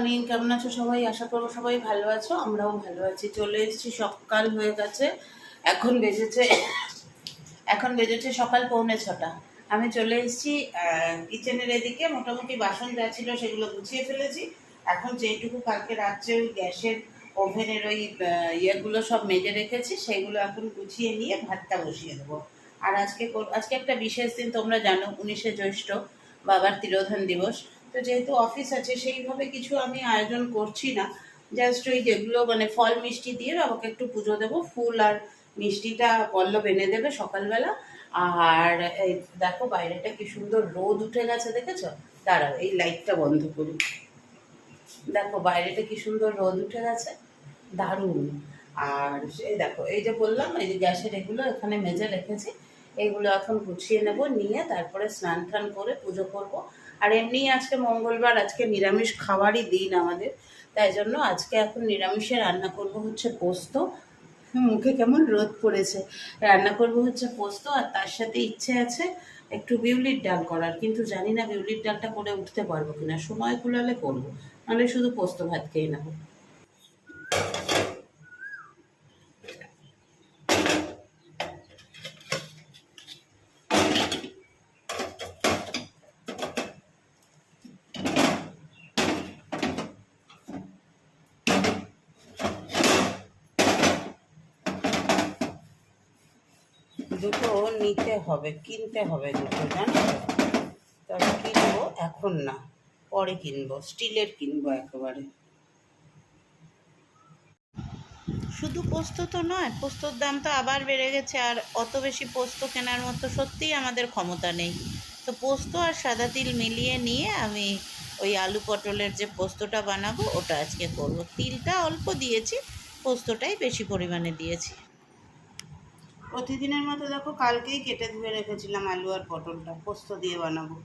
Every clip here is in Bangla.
মর্নিং, কেমন আছো সবাই? আশা করব সবাই ভালো আছো, আমরাও ভালো আছি। চলে এসেছি, সকাল হয়ে গেছে, এখন বেজেছে এখন বেজেছে সকাল পৌনে ছটা। আমি চলে এসেছি কিচেনের এদিকে, মোটামুটি বাসন যা ছিল সেগুলো গুছিয়ে ফেলেছি। এখন যেটুকু কালকে রাত্রে ওই গ্যাসের ওভেনের ওই ইয়েগুলো সব মেজে রেখেছি সেইগুলো এখন গুছিয়ে নিয়ে ভাতটা বসিয়ে দেবো। আর আজকে আজকে একটা বিশেষ দিন, তোমরা জানো, উনিশে জ্যৈষ্ঠ, বাবার তিরোধান দিবস। তো যেহেতু অফিস আছে, সেইভাবে কিছু আমি আয়োজন করছি না। জাস্ট ওই যেগুলো মানে ফল মিষ্টি দিয়ে বাবাকে একটু পুজো দেবো। ফুল আর মিষ্টিটা পল্লব এনে দেবে সকালবেলা। আর এই দেখো বাইরেটা কি সুন্দর রোদ উঠে গেছে, দেখেছ? দাঁড়াও, এই লাইটটা বন্ধ করি। দেখো বাইরেটা কি সুন্দর রোদ উঠে গেছে। দারুণ। আর এই দেখো, এই যে বললাম, এই যে গ্যাসের এগুলো এখানে মেজে রেখেছি। এইগুলো এখন গুছিয়ে নেব, নিয়ে তারপরে স্নান টান করে পুজো করব। আর এমনি আজকে মঙ্গলবার, আজকে নিরামিষ খাবারই দিন আমাদের। তাই জন্য আজকে এখন নিরামিষে রান্না করব হচ্ছে পোস্ত। মুখে কেমন রোদ পড়েছে। রান্না করব হচ্ছে পোস্ত আর তার সাথে ইচ্ছে আছে একটু বিউলির ডাল করার। কিন্তু জানি না বিউলির ডালটা করে উঠতে পারব কিনা। সময় কুলালে করব। নাহলে শুধু পোস্ত ভাত খেয়ে নেব। দুটো নিতে হবে, কিনতে হবে দুটো, জানো? তবে কিনবো এখন না, পরে কিনবো, স্টিলের কিনবো একেবারে। শুধু পোস্ত তো নয়, পোস্তর দাম তো আবার বেড়ে গেছে, আর অত বেশি পোস্ত কেনার মতো সত্যিই আমাদের ক্ষমতা নেই। তো পোস্ত আর সাদা তিল মিলিয়ে নিয়ে আমি ওই আলু পটলের যে পোস্তটা বানাবো, ওটা আজকে করব। তিলটা অল্প দিয়েছি, পোস্তটাই বেশি পরিমাণে দিয়েছি। প্রতিদিনের মতো দেখো কালকেই কেটে ধুয়ে রেখেছিলাম আলু আর পটলটা পোস্ত দিয়ে বানাবো।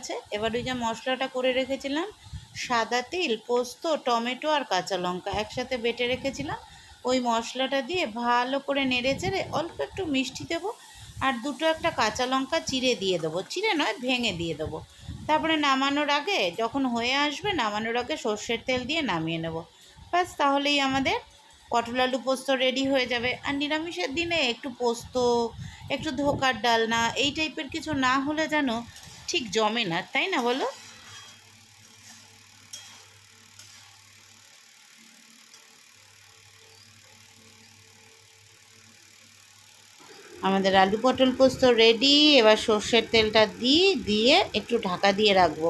গেছে এবার ওই যে মশলাটা করে রেখেছিলাম, সাদা তিল, পোস্ত, টমেটো আর কাঁচা লঙ্কা একসাথে বেটে রেখেছিলাম। ওই মশলাটা দিয়ে ভালো করে নেড়ে চেড়ে অল্প একটু মিষ্টি দেবো আর দুটো একটা কাঁচা লঙ্কা চিড়ে দিয়ে দেবো। চিড়ে নয়, ভেঙে দিয়ে দেবো। তারপরে নামানোর আগে যখন হয়ে আসবে, নামানোর আগে সর্ষের তেল দিয়ে নামিয়ে নেব। ব্যাস, তাহলেই আমাদের পটল আলু পোস্ত রেডি হয়ে যাবে। আর নিরামিষের দিনে একটু পোস্ত, একটু ধোকার ডালনা, এই টাইপের কিছু না হলে যেন ঠিক জমে না, তাই না বলো? আমাদের আলু পটল পোস্ত রেডি এবার সর্ষের তেলটা দিই, দিয়ে একটু ঢাকা দিয়ে রাখব।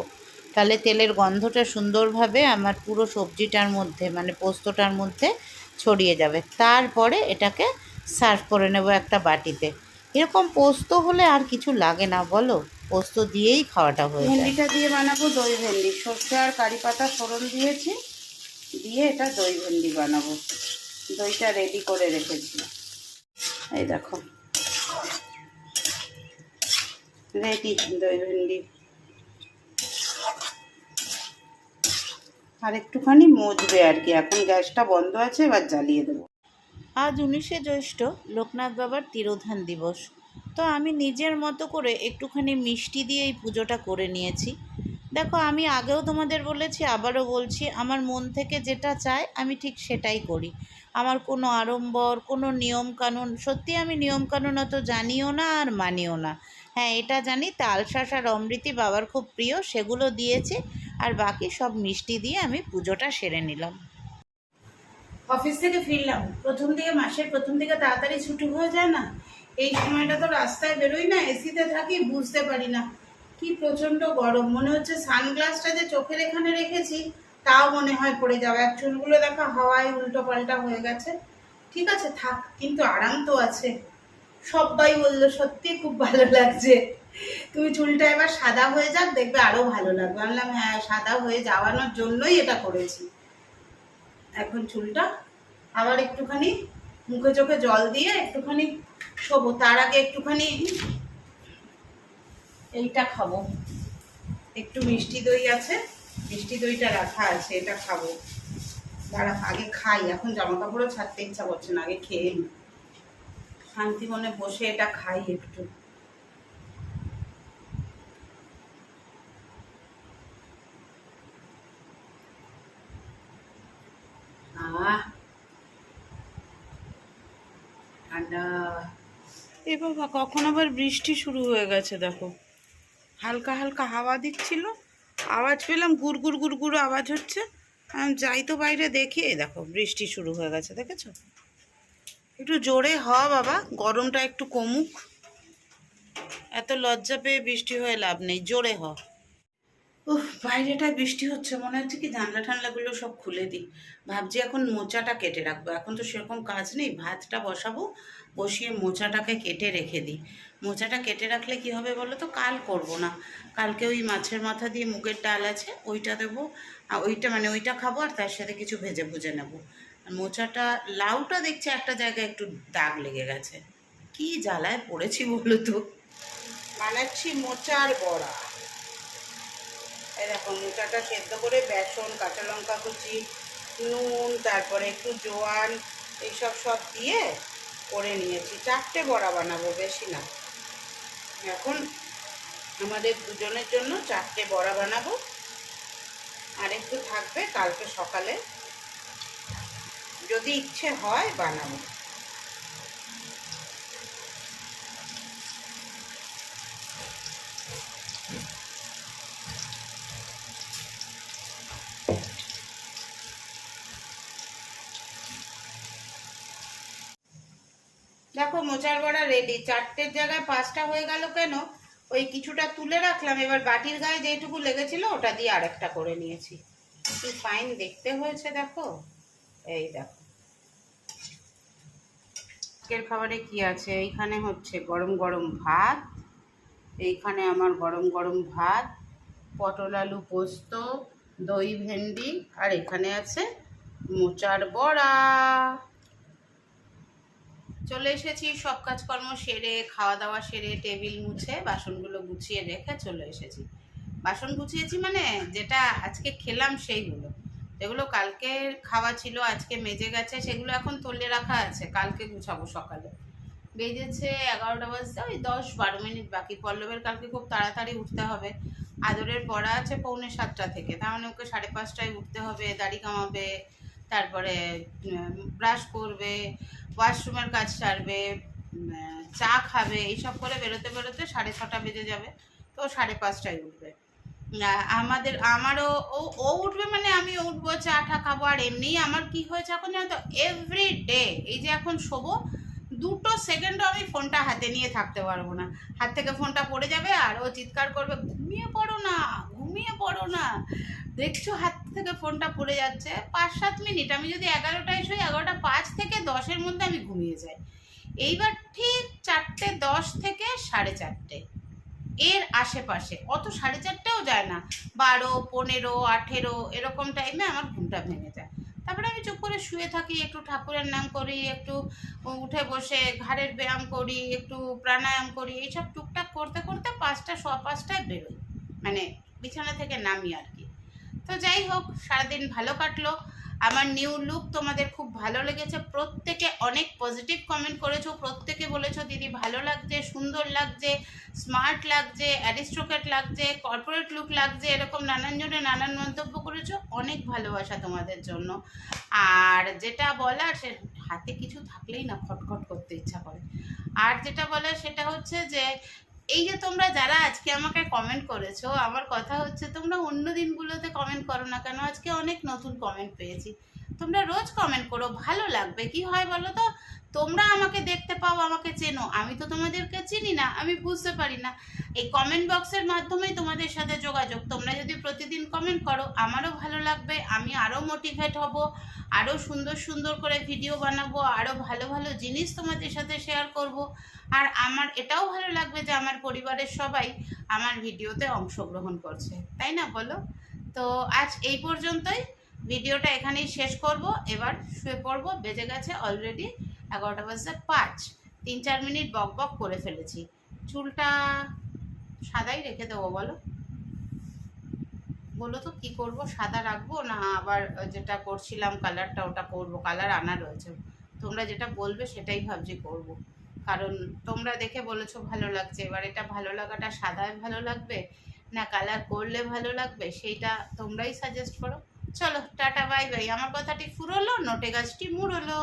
তাহলে তেলের গন্ধটা সুন্দরভাবে আমার পুরো সবজিটার মধ্যে মানে পোস্তটার মধ্যে ছড়িয়ে যাবে। তারপরে এটাকে সার্ভ করে নেব একটা বাটিতে। এরকম পোস্ত হলে আর কিছু লাগে না, বলো? পোস্ত দিয়েই খাওয়াটা হয়ে ভেন্ডিটা দিয়ে বানাবো দই ভেন্ডি। সর্ষে আর কারি পাতা ফোড়ন দিয়েছি, দিয়ে এটা দই ভেন্ডি বানাবো। দইটা রেডি করে রেখেছি। এই দেখো। রেডি দই ভেন্ডি। আর একটুখানি মজবে আর কি। এখন গ্যাসটা বন্ধ আছে, এবার জ্বালিয়ে দেবো। আজ উনিশে জ্যৈষ্ঠ লোকনাথ বাবার তিরোধান দিবস। তো আমি নিজের মতো করে একটুখানি মিষ্টি দিয়ে এই পুজোটা করে নিয়েছি। দেখো, আমি আগেও তোমাদের বলেছি, আবারও বলছি, আমার মন থেকে যেটা চায় আমি ঠিক সেটাই করি। আমার কোনো আড়ম্বর, কোনো নিয়মকানুন, সত্যি আমি নিয়মকানুন অত জানিও না আর মানিও না। হ্যাঁ এটা জানি তালশাঁস আর অমৃতি বাবার খুব প্রিয়, সেগুলো দিয়েছি, আর বাকি সব মিষ্টি দিয়ে আমি পুজোটা সেরে নিলাম। অফিস থেকে ফিরলাম। প্রথম দিকে, মাসের প্রথম দিকে তাড়াতাড়ি ছুটি হয়ে যায় না? এই সময়টা তো রাস্তায় বেরোই না, এসিতে থাকি, বুঝতে পারি না। কি প্রচণ্ড গরম, মনে হচ্ছে সানগ্লাসটা যে চোখের এখানে রেখেছি, তাও মনে হয় পড়ে যাবে। এক চুলগুলো দেখো, হাওয়ায় উল্টো পাল্টা হয়ে গেছে। ঠিক আছে, থাক, কিন্তু আরাম তো আছে। সবাই বলল, সত্যি খুব ভালো লাগছে। তুমি চুলটা এবার সাদা হয়ে যাক, দেখবে আরও ভালো লাগবে। বললাম হ্যাঁ সাদা হয়ে যাওয়ানোর জন্যই এটা করেছি। এখন চুলটা আবার একটুখানি মুখে চোখে জল দিয়ে একটুখানি শোবো। তার আগে একটুখানি এইটা খাব। একটু মিষ্টি দই আছে, মিষ্টি দইটা রাখা আছে, এটা খাব। দাঁড়া আগে খাই, এখন জামা কাপড়ও ছাড়তে ইচ্ছা করছে না, আগে খেয়ে শান্তি মনে বসে এটা খাই একটু। ঠান্ডা। এ বাবা, কখন আবার বৃষ্টি শুরু হয়ে গেছে দেখো। হালকা হালকা হাওয়া দিচ্ছিল, আওয়াজ পেলাম গুড় গুড় গুড় গুড় আওয়াজ হচ্ছে। যাই তো বাইরে দেখি দেখো বৃষ্টি শুরু হয়ে গেছে, দেখেছ? একটু জোরে হ বাবা, গরমটা একটু কমুক। এত লজ্জা পেয়ে বৃষ্টি হয়ে লাভ নেই, জোরে হ। উফ বাইরেটায় বৃষ্টি হচ্ছে, মনে হচ্ছে কি জানলা ঠান্লাগুলো সব খুলে দিই। ভাবছি এখন মোচাটা কেটে রাখব। এখন তো সেরকম কাজ নেই, ভাতটা বসাবো, বসিয়ে মোচাটাকে কেটে রেখে দিই। মোচাটা কেটে রাখলে কি হবে বলো তো? কাল করব না। কালকে ওই মাছের মাথা দিয়ে মুগের ডাল আছে, ওইটা দেবো। আর ওইটা মানে ওইটা খাব আর তার সাথে কিছু ভেজে ভুজে নেব। আর মোচাটা, লাউটা দেখছি একটা জায়গায় একটু দাগ লেগে গেছে। কি জ্বালায় পড়েছি বলো তো? বানাচ্ছি মোচার বড়া। দেখো, মোচাটা সেদ্ধ করে বেসন, কাঁচা লঙ্কা কুচি, নুন, তারপরে একটু জোয়ান, এইসব সব দিয়ে করে নিয়েছি। চারটে বড়া বানাবো, বেশি না। এখন আমাদের দুজনের জন্য চারটে বড়া বানাবো। আর একটু থাকবে কালকে সকালে। যদি ইচ্ছে হয়, বানাবো। দেখো মোচার বড়া রেডি চারটের জায়গায় পাঁচটা হয়ে গেল কেন? ওই কিছুটা তুলে রাখলাম। এবার বাটির গায়ে যেটুকু লেগেছিল, ওটা দিয়ে আরেকটা করে নিয়েছি। কি ফাইন দেখতে হয়েছে, দেখো? এই দেখো। আজকের খাবারে কি আছে? এইখানে হচ্ছে গরম গরম ভাত। এইখানে আমার গরম গরম ভাত, পটল আলু পোস্ত, দই ভেন্ডি, আর এখানে আছে মোচার বড়া। চলে এসেছি, সব কাজকর্ম সেরে খাওয়া দাওয়া সেরে, টেবিল মুছে, বাসনগুলো গুছিয়ে রেখে চলে এসেছি। বাসন গুছিয়েছি মানে যেটা আজকে খেলাম সেইগুলো। যেগুলো কালকে খাওয়া ছিল, আজকে মেজে গেছে, সেগুলো এখন তলে রাখা আছে, কালকে গুছাবো সকালে। বেজেছে এগারোটা বাজতে, ওই দশ বারো মিনিট বাকি। পল্লবের কালকে খুব তাড়াতাড়ি উঠতে হবে। আদরের পড়া আছে পৌনে সাতটা থেকে, তার মানে ওকে সাড়ে পাঁচটায় উঠতে হবে, দাড়ি কামাবে তারপরে ব্রাশ করবে ওয়াশরুমের কাজ সারবে চা খাবে, এইসব করে বেরোতে বেরোতে সাড়ে ছটা বেজে যাবে, তো সাড়ে পাঁচটায় উঠবে। আমাদের, আমারও, ও ও উঠবে মানে আমি উঠবো, চা খাব, আর এমনিই আমার কি হয়েছে এখন জানো তো? এভরি ডে এই যে এখন শোবো, দুটো সেকেন্ডও আমি ফোনটা হাতে নিয়ে থাকতে পারব না। হাত থেকে ফোনটা পড়ে যাবে আর ও চিৎকার করবে, ঘুমিয়ে পড়ো না, ঘুমিয়ে পড়ো না। দেখছ হাত থেকে ফোনটা পড়ে যাচ্ছে, পাঁচ সাত মিনিট। আমি যদি এগারোটায় শুই, এগারোটা পাঁচ থেকে দশের মধ্যে আমি ঘুমিয়ে যাই। এইবার ঠিক চারটে দশ থেকে সাড়ে চারটে এর আশেপাশে। অত সাড়ে চারটেও যায় না। বারো, পনেরো, আঠেরো, এরকম টাইমে আমার ঘুমটা ভেঙে যায়। তারপরে আমি চুপ করে শুয়ে থাকি, একটু ঠাকুরের নাম করি, একটু উঠে বসে ঘাড়ের ব্যায়াম করি, একটু প্রাণায়াম করি, এইসব টুকটাক করতে করতে পাঁচটা স পাঁচটায় বেরোই। মানে বিছানা থেকে নামি আর কি। তো যাই হোক, সারাদিন ভালো কাটলো। আমার নিউ লুক তোমাদের খুব ভালো লেগেছে। প্রত্যেকে অনেক পজিটিভ কমেন্ট করেছ। প্রত্যেকে বলেছ, দিদি, ভালো লাগছে, সুন্দর লাগছে স্মার্ট লাগছে অ্যারিস্টোক্রেট লাগছে কর্পোরেট লুক লাগছে, এরকম নানান জনে নানান মন্তব্য করেছ। অনেক ভালোবাসা তোমাদের জন্য। আর যেটা বলার, সে হাতে কিছু থাকলেই না খটখট করতে ইচ্ছা করে। আর যেটা বলার, সেটা হচ্ছে যে এই যে তোমরা যারা আজকে আমাকে কমেন্ট করেছ, আমার কথা হচ্ছে তোমরা অন্য দিনগুলোতে কমেন্ট করো না কেন? আজকে অনেক নতুন কমেন্ট পেয়েছি। তোমরা রোজ কমেন্ট করো, ভালো লাগবে। কি হয় বলো তো? তোমরা আমাকে দেখতে পাও, আমাকে চেনো। আমি তো তোমাদেরকে চিনি না, আমি বুঝতে পারি না। এই কমেন্ট বক্সের মাধ্যমেই তোমাদের সাথে যোগাযোগ। তোমরা যদি প্রতিদিন কমেন্ট করো, আমারও ভালো লাগবে, আমি আরও মোটিভেট হব আরও সুন্দর সুন্দর করে ভিডিও বানাবো আরও ভালো ভালো জিনিস তোমাদের সাথে শেয়ার করব। আর আমার এটাও ভালো লাগবে যে আমার পরিবারের সবাই আমার ভিডিওতে অংশগ্রহণ করছে। তাই না বলো? তো আজ এই পর্যন্তই। ভিডিওটা এখানেই শেষ করব। এবার শুয়ে পড়ব, বেজে গেছে অলরেডি এগারোটা বাজতে পাঁচ। তিন, চার মিনিট বক বক করে ফেলেছি। চুলটা সাদাই রেখে দেবো, বলো। বলো তো, কি করব? সাদা রাখব না আবার যেটা করছিলাম কালারটা ওটা করব কালার আনা রয়েছে। তোমরা যেটা বলবে সেটাই ভাবছি করব। কারণ তোমরা দেখে বলেছ ভালো লাগছে। এবার এটা ভালো লাগাটা সাদায় ভালো লাগবে? না কালার করলে ভালো লাগবে? সেইটা তোমরাই সাজেস্ট করো। চলো টাটা বাই বাই। আমার কথাটি ফুরলো নোটে গাছটি মুড়লো।